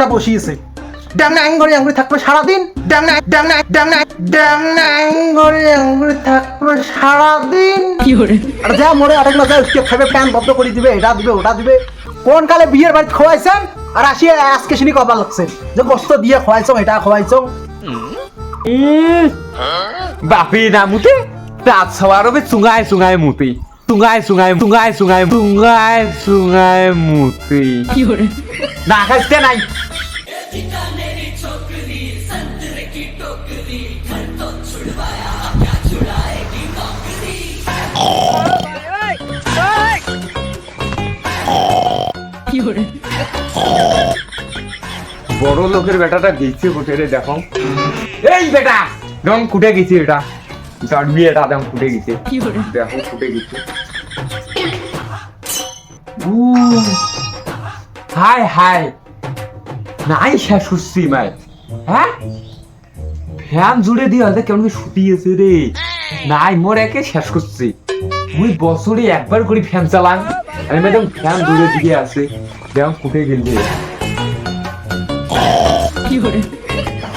না বসিয়েছে। ডাংনা আঙ্গরি আঙ্গুরি থাকবে সারাদিন। আঙ্গরি আঙ্গুরি থাকবে সারাদিন। আর যা মরে আরেক না যা উঠকে খাবে প্যান বদ্ধ করে দিবে এটা দিবে ওটা দিবে। কোন কালে বিয়ের বাড়ি খোয়াইছেন? আর আসিয়ে আজকে শুনি কবার লাগছে যে গোস্ত দিয়ে খোয়াইছ এটা খোয়াইছ। বাপি না মুতে তাত সবার হবে চুঙাই চুঙাই মুতি। চুঙাই চুঙাই চুঙাই চুঙাই চুঙাই চুঙাই মুতি না খাইতে নাই বড় লোকের বেটাটা গেছে কোটে রে দেখো। এই বেটা! রং কুটে গেছে এটা। জন্মি এটা দাম ফুটে গেছে দেখো ফুটে গেছে হাই হাই নাই শেষ হচ্ছি মাই হ্যাঁ ফ্যান জুড়ে দিয়ে হয়তো কেমন শুটিয়েছে রে। নাই মোর একে শেষ করছি মুই বছরে একবার করে ফ্যান চালান আমি ম্যাডাম ফ্যান জুড়ে দিয়ে আছে। যেমন ফুটে গেলে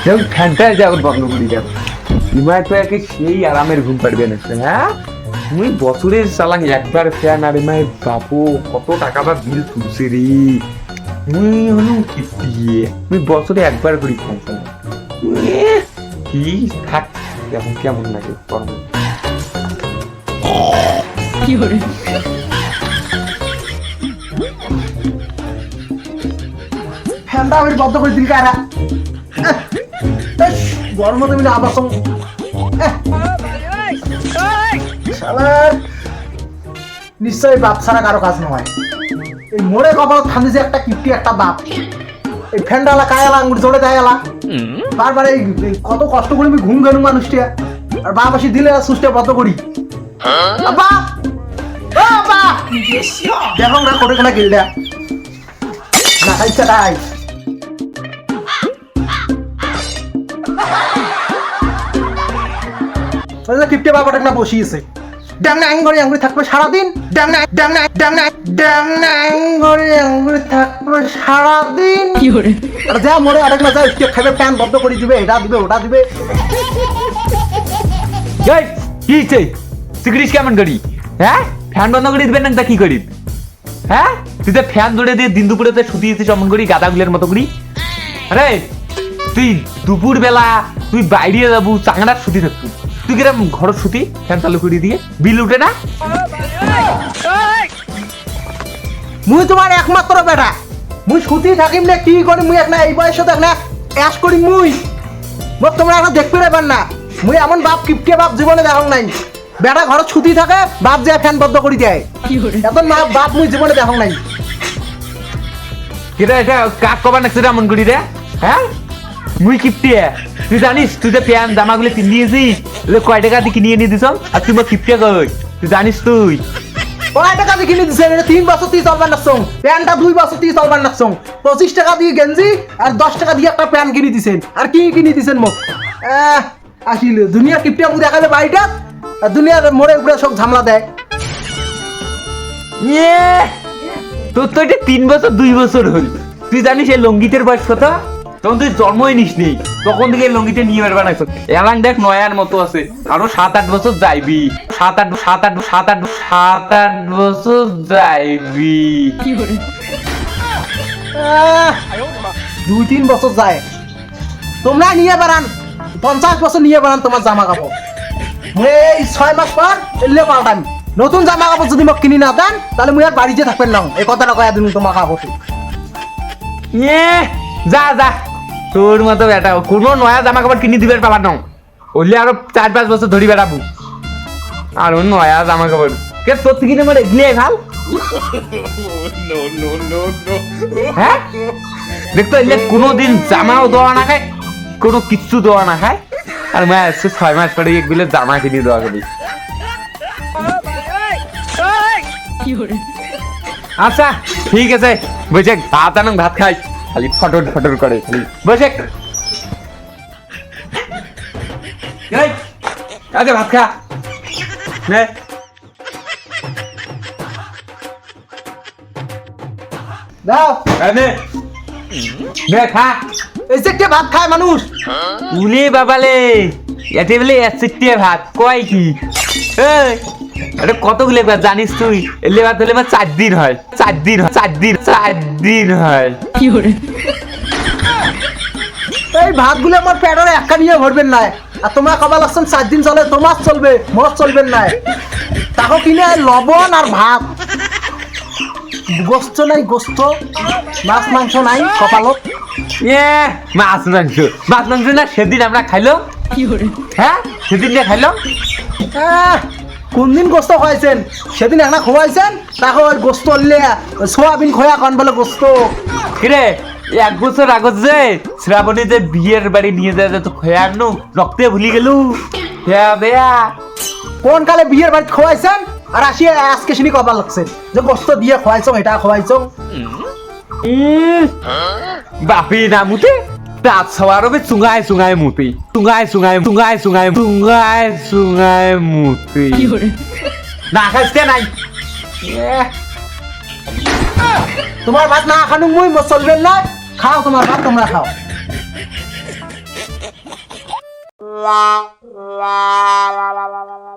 যেমন ফ্যানটা যেমন বন্ধ করি যাব ইমায় তো একে সেই আরামের ঘুম পারবে না হ্যাঁ? মুই বছরের চালান একবার ফ্যান আর ইমায় বাপু কত টাকা বা বিল তুলছে রে। মুই হলো কি দিয়ে মুই বছরে একবার করি ফ্যান চালান কি থাক কেমন কেমন লাগে কর্ম ফ্যানটা আমি বদ্ধ করে দিল কারা? গরম তুমি আবার সঙ্গ শালার নিশ্চয়ই বাপ ছাড়া কারও কাজ নয়। এই মোড়ে কপাল থামি যে একটা কিপটি, একটা বাপ। এই ফ্যানডালা কায়ালা আঙ্গুর জোড়ে দেয়ালা বারবার এই কত কষ্ট করে আমি ঘুম গেলু মানুষটা আর বাপ আসি দিলে সুস্থে বদ্ধ করি। দেখো না কোটে কোনা গিলটা না খাইছে তাই কিপটে বাবাটা না বসিয়েছে। ডাংনা আঙ্গুরি আঙ্গুরি থাকবে সারাদিন ডাংনা ডাংনা ডাংনা ডাংনা আঙ্গুরি আঙ্গুরি থাকবে সারাদিন আর যা মরে আরেক না যা উঠকে খাবে প্যান বদ্ধ করে দিবে এটা দিবে ওটা দিবে। এই কি সিগারিট কেমন করি? হ্যাঁ? ফ্যান বন্ধ করে দিবেন না কি করি? হ্যাঁ? তুই তো ফ্যান ধরে দিয়ে দিন দুপুরে তো শুতিয়েছিস অমন করি গাদাগুলের মতো করি? আরে তুই দুপুর বেলা তুই বাইরে যাব চাংড়ার শুতি থাকবি। তুই কিরম ঘর শুতি ফ্যান চালু করে দিয়ে, বিল উঠে না? মুই তোমার একমাত্র বেটা। মুই ছুটি থাকিম না, কি করি মুই এক না এই বয়সে না অ্যাশ করি মুই। মোক তোমরা এখন দেখতে পারবেন না। মুই এমন বাপ কিপটে বাপ জীবনে দেখো নাই। বেটা ঘরে ছুটি থাকে, বাপ যে ফ্যান বন্ধ করে দেয়। এখন মা বাপ মুই জীবনে দেখো নাই। কেটা এটা কাক কবার নাকছে এমন করি রে হ্যাঁ মুই কিপটিয়ে। তুই জানিস তুই যে প্যান জামাগুলো কিনে দিয়েছিস এগুলো কয় টাকা দিয়ে কিনে এনে দিছ? আর তুই মোক কিপটিয়ে কই তুই জানিস তুই। কয় টাকা দিয়ে কিনে দিছে? তিন বছর দিয়ে চলবার নাকছং প্যান্টটা দুই বছর দিয়ে চলবার নাকছং পঁচিশ টাকা দিয়ে গেঞ্জি আর দশ টাকা দিয়ে একটা প্যান্ট কিনে দিছেন। আর কি কিনে দিছেন মোক? আসিল। দুনিয়া কিপটিয়া মুখ দেখাবে বাড়িটা আর দুনিয়ার মোড়ে উপরে সব ঝামলা দেয়। তোর তো এটা তিন বছর দুই বছর হল। তুই জানিস এই লঙ্গিতের বয়স কত? তখন তুই জন্মই নিস নেই তখন থেকে লঙ্গিতে নিয়ে বের এলাং দেখ নয়ার মতো আছে, আরও সাত আট বছর যাইবি। সাত আট সাত আট সাত আট সাত আট বছর যাইবি। দুই তিন বছর যায়। তোমরা নিয়ে বেড়ান, পঞ্চাশ বছর নিয়ে বেড়ান তোমার জামা কাপড় এই ছয় মাস পর এলে পাল্টাম নতুন জামা কাপড় যদি মোক কিনি না দেন, তাহলে মুই আর বাড়িতে থাকবেন না। এই কথাটা কয়া দিন তোমার কাপড়। যা যা। তোর মতো বেটা কোনো নয়া জামা কাপড় কিনে দিবে পাবার নাও ওইলে আরও চার পাঁচ বছর ধরি বেড়াবো আর ও নয়া জামা কাপড় কে তোর থেকে মানে এগিয়ে ভালো? হ্যাঁ দেখতো এলে কোনোদিন জামাও দেওয়া না খায় কোনো কিচ্ছু দেওয়া না খায় আর মা আসছে ছয় মাস পরে এগুলো জামা কিনে দেওয়া করি আচ্ছা ঠিক আছে বসে ভাত আনুন ভাত খাই। খালি ফটর ফটর করে, খালি বসে আগে ভাত খা। নে। দাও। নে। নে, খা। এই ভাত খায় মানুষ। উলে বাবালে, এতে বলে এসিটে ভাত, কয় কি? এই। এটা কতগুলো একবার জানিস তুই? ভাত হলে আমার চার দিন হয়। চার দিন হয় চার দিন চার দিন হয়। এই ভাতগুলো আমার পেটের একা নিয়ে ভরবেন না আর তোমরা কবা লাগছেন চার দিন চলে তোমার চলবে মোর চলবেন না। তাকে কিনে লবণ আর ভাত। গোস্ত নাই গোস্ত। মাছ মাংস নাই কপালত। এ মাছ মাংস। মাছ মাংস না সেদিন আমরা খাইলো। হ্যাঁ সেদিন না খাইলো। আহ, কোন দিন গোস্ত খাইছেন সেদিন একটা খোয়াইছেন তাকে ওই গোস্ত আনলে সোয়াবিন খোয়া কন বলে গোস্ত। কিরে এক বছর আগত যে শ্রাবণী যে বিয়ের বাড়ি নিয়ে যায় তো খয়া আনো রক্তে ভুলি গেলু। হ্যাঁ বেয়া। কোন কালে বিয়ের বাড়িতে খোয়াইছেন আর আসি আজকে শুনি কবার লাগছে। যে গোস্ত দিয়ে খোয়াইছ এটা খোয়াইছ বাপি না মুতে রাত সবার হবে চুঙায় চুঙায় মুতি চুঙায় চুঙায় চুঙায় চুঙায় চুঙায় চুঙায় মুতি না খাইছে নাই তোমার ভাত না খানু মুই চলবেন না খাও তোমার ভাত তোমরা খাও la la la la la la